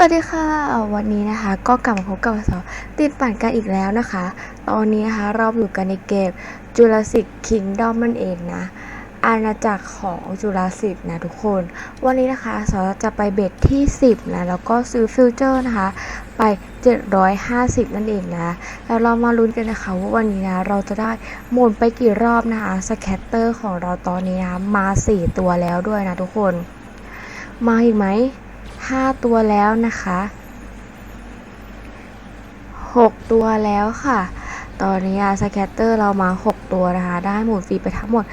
วัสดีค่ะ วันนี้นะคะก็กลับมาพบกับสาติดปั่นกันอีกแล้วนะคะ ตอนนี้นะคะเราอยู่กันในเกม Jurassic Kingdom นั่นเองนะ อาณาจักรของจุลศิษย์นะทุกคน วันนี้นะคะสาจะไปเบ็ดที่ 10นะแล้วก็ซื้อฟิวเจอร์นะคะ ไป 750 นั่นเองนะแล้วเรามาลุ้นกันนะคะว่าวันนี้นะเราจะได้หมุนไปกี่รอบนะคะสแคตเตอร์ของเราตอนนี้นะมา 4 ตัวแล้วด้วยนะทุกคน มาอีกไหม 5 ตัวแล้วนะคะ 6 ตัวแล้วค่ะ ตอนนี้สแคตเตอร์เรามา 6 ตัวนะคะ ได้หมุนฟรีไปทั้งหมด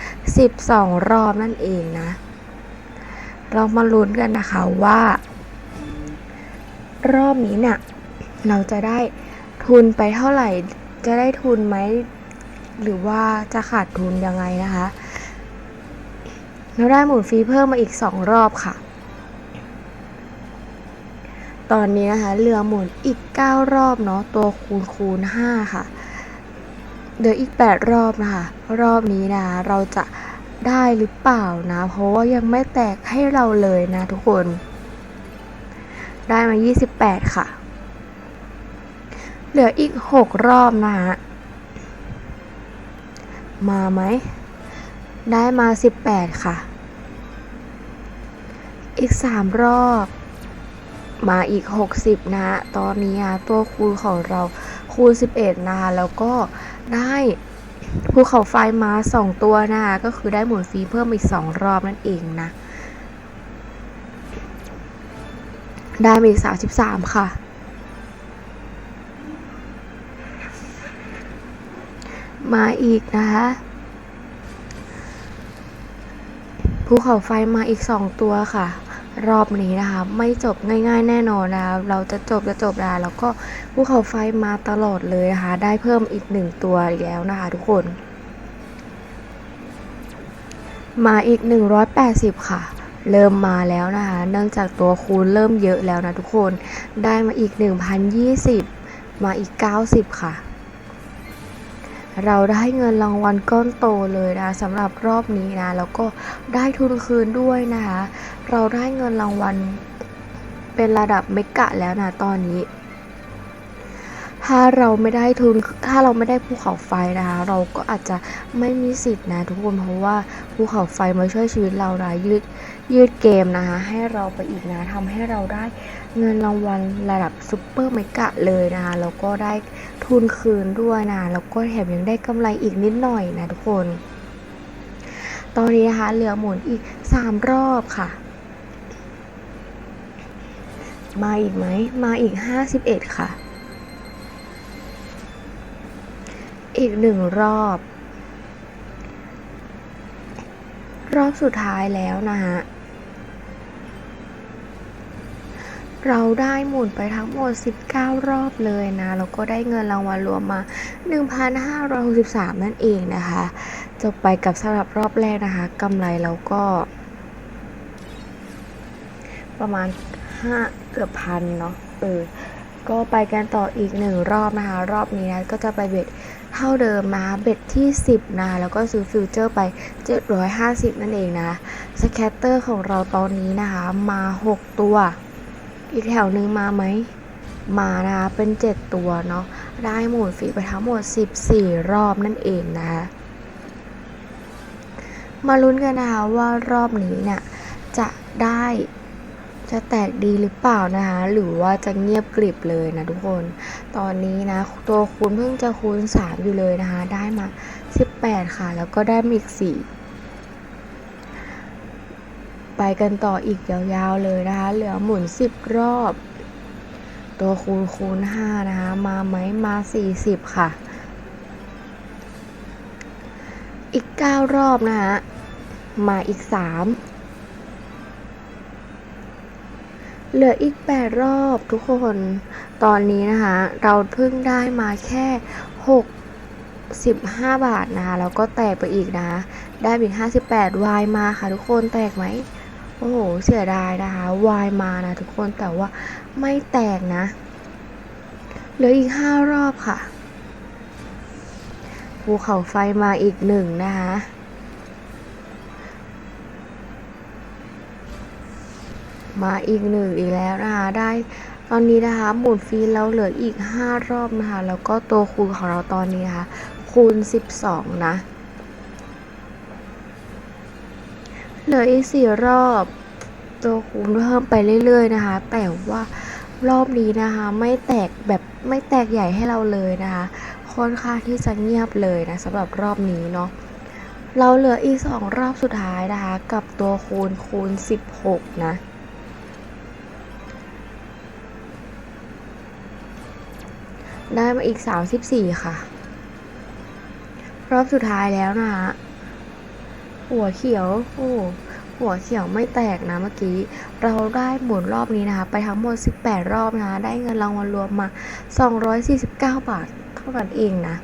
12 รอบนั่นเองนะ เรามาลุ้นกันนะคะว่า รอบนี้เนี่ยเราจะได้ทุนไปเท่าไหร่ จะได้ทุนไหม หรือว่าจะขาดทุนยังไงนะคะ เราได้หมุนฟรีเพิ่มมาอีก 2 รอบค่ะ ตอนนี้นะคะเรือหมุนอีก 9 รอบเนาะตัวคูณคูณ 5 ค่ะเดี๋ยวอีก 8 รอบนะคะ รอบนี้นะเราจะได้หรือเปล่านะ เพราะว่ายังไม่แตกให้เราเลยนะทุกคน ได้มา 28 ค่ะ เหลืออีก 6 รอบนะคะมาไหม ได้มา 18 ค่ะ อีก 3 รอบ มาอีก 60 นะ ตอนนี้นะตัวคูณของเราคูณ 11 นะคะ แล้วก็ได้ภูเขาไฟมา 2 ตัวนะคะก็คือได้หมุนฟรีเพิ่มอีก 2 รอบนั่นเองนะ ได้มาอีก 33 ค่ะ มาอีกนะคะภูเขาไฟมาอีก 2 ตัวค่ะ รอบนี้นะคะ ไม่จบง่าย ๆ แน่นอนนะคะเราจะจบจะจบนะคะแล้วก็ภูเขาไฟมาตลอดเลยนะคะ ได้เพิ่มอีกหนึ่งตัวอีกแล้วนะคะทุกคน มาอีก 180 ค่ะ เริ่มมาแล้วนะคะ เนื่องจากตัวคูณเริ่มเยอะแล้วนะทุกคน ได้มาอีก 1,020 มาอีก 90 ค่ะ เราได้เงินรางวัลก้อนโตเลยนะสำหรับรอบนี้นะ แล้วก็ได้ทุนคืนด้วยนะคะ เราได้เงินรางวัลเป็นระดับเมกะแล้วนะตอนนี้ ถ้าเราไม่ได้ทุนถ้าเราไม่ได้ภูเขาไฟนะคะ เราก็อาจจะไม่มีสิทธิ์นะทุกคนเพราะว่าภูเขาไฟมาช่วยชีวิตเรานะยืดยืดเกมนะคะ ให้เราไปอีกนะทำให้เราได้เงินรางวัลระดับซุปเปอร์เมกะเลยนะคะแล้วก็ได้ ทุนคืนด้วยนะแล้วก็แถมยังได้กำไรอีกนิดหน่อยนะทุกคน ตอนนี้นะคะเหลือหมุนอีก 3 รอบค่ะ มาอีกไหม มาอีก 51 ค่ะ อีกหนึ่งรอบ รอบสุดท้ายแล้วนะฮะ เราได้หมุนไปทั้งหมด 19 รอบเลยนะ แล้วก็ได้เงินรางวัลรวมมา 1,563 นั่นเองนะคะ จบไปกับสำหรับรอบแรกนะคะกำไรเราก็ ประมาณ 5 เกือบพันเนาะ เออ ก็ไปกันต่ออีกหนึ่งรอบนะคะ รอบนี้นะก็จะไปเบ็ดเท่าเดิมนะเบ็ดที่ 10 นะ แล้วก็ซื้อฟิวเจอร์ไป 750 นั่นเองนะ สแคตเตอร์ของเราตอนนี้นะคะ มา 6 ตัว อีกแถวหนึ่งมาไหม มานะคะเป็น 7 ตัวเนาะ ได้หมุนฟีไปทั้งหมด 14 รอบนั่นเองนะคะมาลุ้นกันนะคะว่ารอบนี้เนี่ยจะได้จะแตกดีหรือเปล่านะคะ หรือว่าจะเงียบกริบเลยนะทุกคน ตอนนี้นะ ตัวคูณเพิ่งจะคูณ 3 อยู่เลยนะคะ ได้มา 18 ค่ะ แล้วก็ได้มาอีก 4 ไปกันต่ออีกยาวๆเลยนะคะ เหลือหมุน 10 รอบ ตัวคูณคูณ5นะคะ มาไหมมา 40 ค่ะ อีก 9 รอบนะคะ มาอีก 3 เหลืออีก 8 รอบทุกคน ตอนนี้นะคะ เราเพิ่งได้มาแค่ 6 15 บาทนะคะแล้วก็แตกไปอีกนะ ได้อีก 58วายมาค่ะทุกคนแตกไหม อ้โห เสียดายนะคะ วายมานะทุกคนแต่ว่าไม่แตกนะ เหลืออีก5รอบค่ะ ภูเขาไฟมาอีกหนึ่งนะคะมาอีกหนึ่งอีกแล้วนะคะได้ตอนนี้นะคะ หมุนฟรีเราเหลืออีก 5 รอบนะคะ แล้วก็ตัวคูณของเราตอนนี้นะคะคูณ 12 นะ เหลืออีก4รอบตัวคูณเพิ่มไปเรื่อย ๆ นะคะ แต่ว่ารอบนี้นะคะ ไม่แตกแบบไม่แตกใหญ่ให้เราเลยนะคะ ค่อนข้างที่จะเงียบเลยนะสำหรับรอบนี้เนาะเราเหลืออีก 2 รอบสุดท้ายนะคะ กับตัวคูณคูณ 16 นะได้มาอีก 34 ค่ะ รอบสุดท้ายแล้วนะคะ หัวเขียว โอ้หัวเขียวไม่แตกนะเมื่อกี้ เราได้หมุนรอบนี้นะคะ ไปทั้งหมด 18 รอบนะคะ ได้เงินรางวัลรวมมา 249 บาทเท่านั้นเองนะ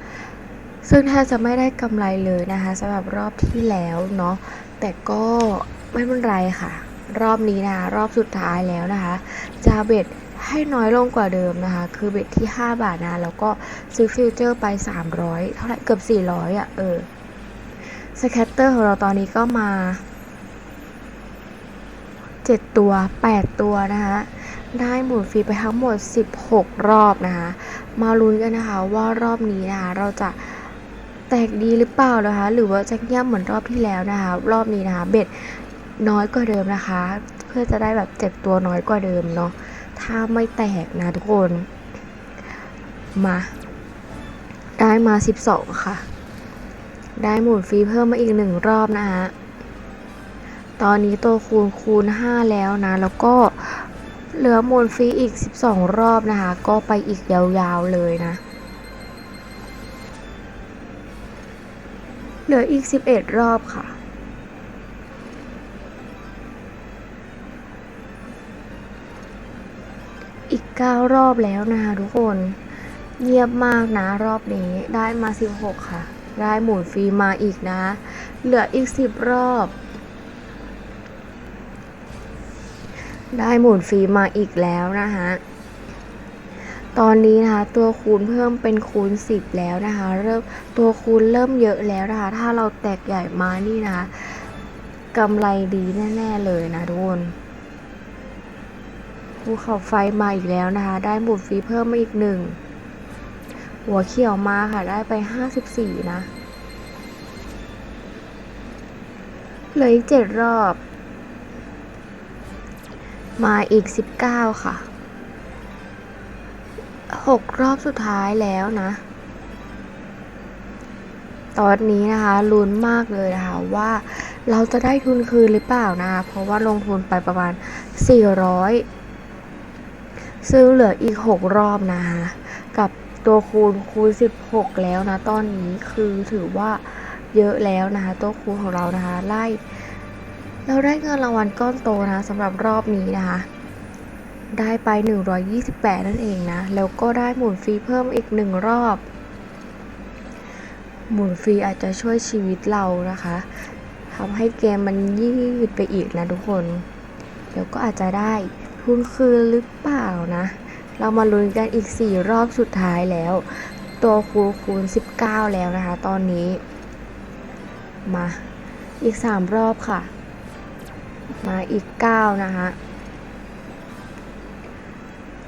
ซึ่งแทบจะไม่ได้กำไรเลยนะคะสำหรับรอบที่แล้วเนาะ แต่ก็ไม่เป็นไรค่ะ รอบนี้นะ รอบสุดท้ายแล้วนะคะ จะเบ็ดให้น้อยลงกว่าเดิมนะคะ คือเบ็ดที่ 5 บาทนะ แล้วก็ซื้อฟิวเจอร์ไป 300 เท่าไหร่เกือบ 400อะ เออ สแคตเตอร์ของเราตอนนี้ก็มา 7 ตัว 8 ตัวนะคะได้หมุนฟรีไปทั้งหมด 16 รอบนะคะ มาลุ้นกันนะคะว่ารอบนี้นะคะเราจะแตกดีหรือเปล่านะคะ หรือว่าจะเงียบเหมือนรอบที่แล้วนะคะ รอบนี้นะคะเบ็ดน้อยกว่าเดิมนะคะ เพื่อจะได้แบบเจ็บตัวน้อยกว่าเดิมเนาะถ้าไม่แตกนะทุกคน มา ได้มา 12 ค่ะ ได้หมุนฟรีเพิ่มมาอีกหนึ่งรอบนะคะตอนนี้ตัวคูณคูณ 5 แล้วนะ แล้วก็เหลือหมุนฟรีอีก 12 รอบนะคะ ก็ไปอีกยาวๆเลยนะ เหลืออีก 11 รอบค่ะอีก 9 รอบแล้วนะคะทุกคน เงียบมากนะรอบนี้ได้มา 16 ค่ะ ได้หมุนฟรีมาอีกนะ เหลืออีก 10 รอบ ได้หมุนฟรีมาอีกแล้วนะคะตอนนี้นะคะตัวคูณเพิ่มเป็นคูณ 10 แล้วนะคะ เริ่มตัวคูณเริ่มเยอะแล้วนะคะ ถ้าเราแตกใหญ่มานี่นะคะกำไรดีแน่ๆเลยนะทุกคนภูเขาไฟมาอีกแล้วนะคะ ได้หมุนฟรีเพิ่มมาอีกหนึ่ง หัวเขียวมาค่ะได้ไป 54 นะ เหลืออีก 7 รอบ มาอีก 19 ค่ะ 6 รอบสุดท้ายแล้วนะ ตอนนี้นะคะลุ้นมากเลยนะคะว่าเราจะได้ทุนคืนหรือเปล่านะเพราะว่าลงทุนไปประมาณ 400ซึ่งเหลืออีก 6 รอบนะคะกับ ตัวคูณคูณ 16 แล้วนะ ตอนนี้คือถือว่าเยอะแล้วนะคะ ตัวคูณของเรานะคะไล่เราได้เงินรางวัลก้อนโตนะสำหรับรอบนี้นะคะ ได้ไป 128 นั่นเองนะ แล้วก็ได้หมุนฟรีเพิ่มอีกหนึ่งรอบ หมุนฟรีอาจจะช่วยชีวิตเรานะคะทำให้เกมมันยืดไปอีกนะทุกคนเดี๋ยวก็อาจจะได้ทุนคืนหรือเปล่านะ เรามาลุ้นกันอีก 4 รอบสุดท้ายแล้ว ตัวคูณคูณ 19 แล้วนะคะ ตอนนี้ มาอีก 3 รอบค่ะ มาอีก 9 นะคะ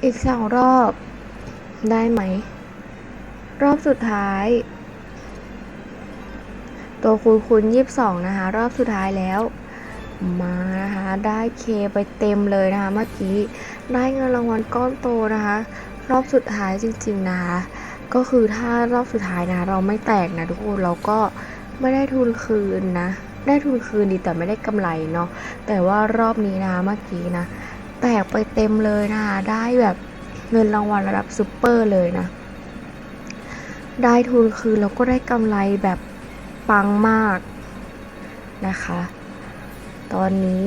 อีก 2 รอบได้ไหม รอบสุดท้าย ตัวคูณคูณ 22 นะคะ รอบสุดท้ายแล้ว มานะคะได้เคไปเต็มเลยนะคะ เมื่อกี้ได้เงินรางวัลก้อนโตนะคะ รอบสุดท้ายจริงๆนะคะ ก็คือถ้ารอบสุดท้ายนะเราไม่แตกนะทุกคนเราก็ไม่ได้ทุนคืนนะ ได้ทุนคืนดีแต่ไม่ได้กำไรเนาะแต่ว่ารอบนี้นะเมื่อกี้นะ แตกไปเต็มเลยนะคะได้แบบเงินรางวัลระดับซูเปอร์เลยนะได้ทุนคืนแล้วก็ได้กำไรแบบปังมากนะคะ ตอนนี้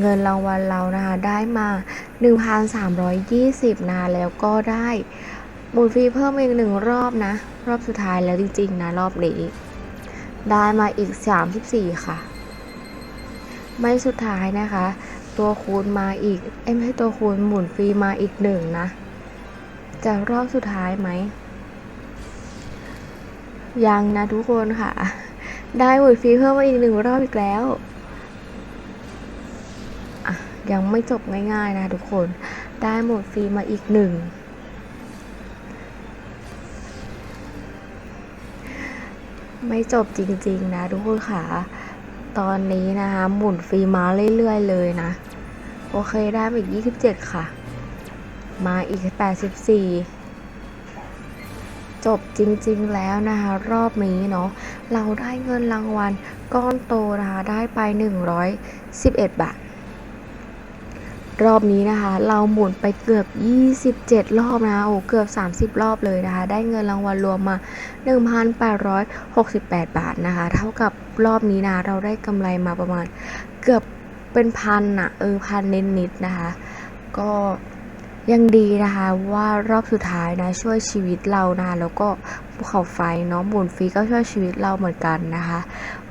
เงินรางวัลเรานะคะได้มา 1,320 นะคะแล้วก็ได้หมุนฟรีเพิ่มอีกหนึ่งรอบนะ รอบสุดท้ายแล้วจริงๆนะ รอบนี้ ได้มาอีก 34 ค่ะ ไม่สุดท้ายนะคะ ตัวคูณมาอีก เอ้ไม่ใช่ตัวคูณหมุนฟรีมาอีกหนึ่งนะ จะรอบสุดท้ายไหม ยังนะทุกคนค่ะ ได้หมุนฟรีเพิ่มมาอีกหนึ่งรอบอีกแล้ว ยังไม่จบง่ายๆนะทุกคน ได้หมุนฟรีมาอีกหนึ่ง ไม่จบจริงๆนะทุกคนค่ะ ตอนนี้นะคะหมุนฟรีมาเรื่อยๆเลยนะ โอเคได้มาอีก 27 ค่ะ มาอีก 84จบจริงๆแล้วนะคะ รอบนี้เนาะเราได้เงินรางวัลก้อนโตนะคะ ได้ไป 111 บาท รอบนี้นะคะ เราหมุนไปเกือบ 27 รอบนะโอ้เกือบ 30 รอบเลยนะคะ ได้เงินรางวัลรวมมา 1,868 บาทนะคะ เท่ากับรอบนี้นะเราได้กำไรมาประมาณเกือบเป็นพันอะเออพันนิดๆนะคะ ก็ยังดีนะคะว่ารอบสุดท้ายนะช่วยชีวิตเรานะคะแล้วก็ภูเขาไฟเนาะหมุนฟรีก็ช่วยชีวิตเราเหมือนกันนะคะ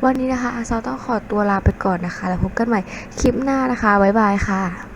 วันนี้นะคะอาซาต้องขอตัวลาไปก่อนนะคะ แล้วพบกันใหม่คลิปหน้านะคะ บ๊ายบายค่ะ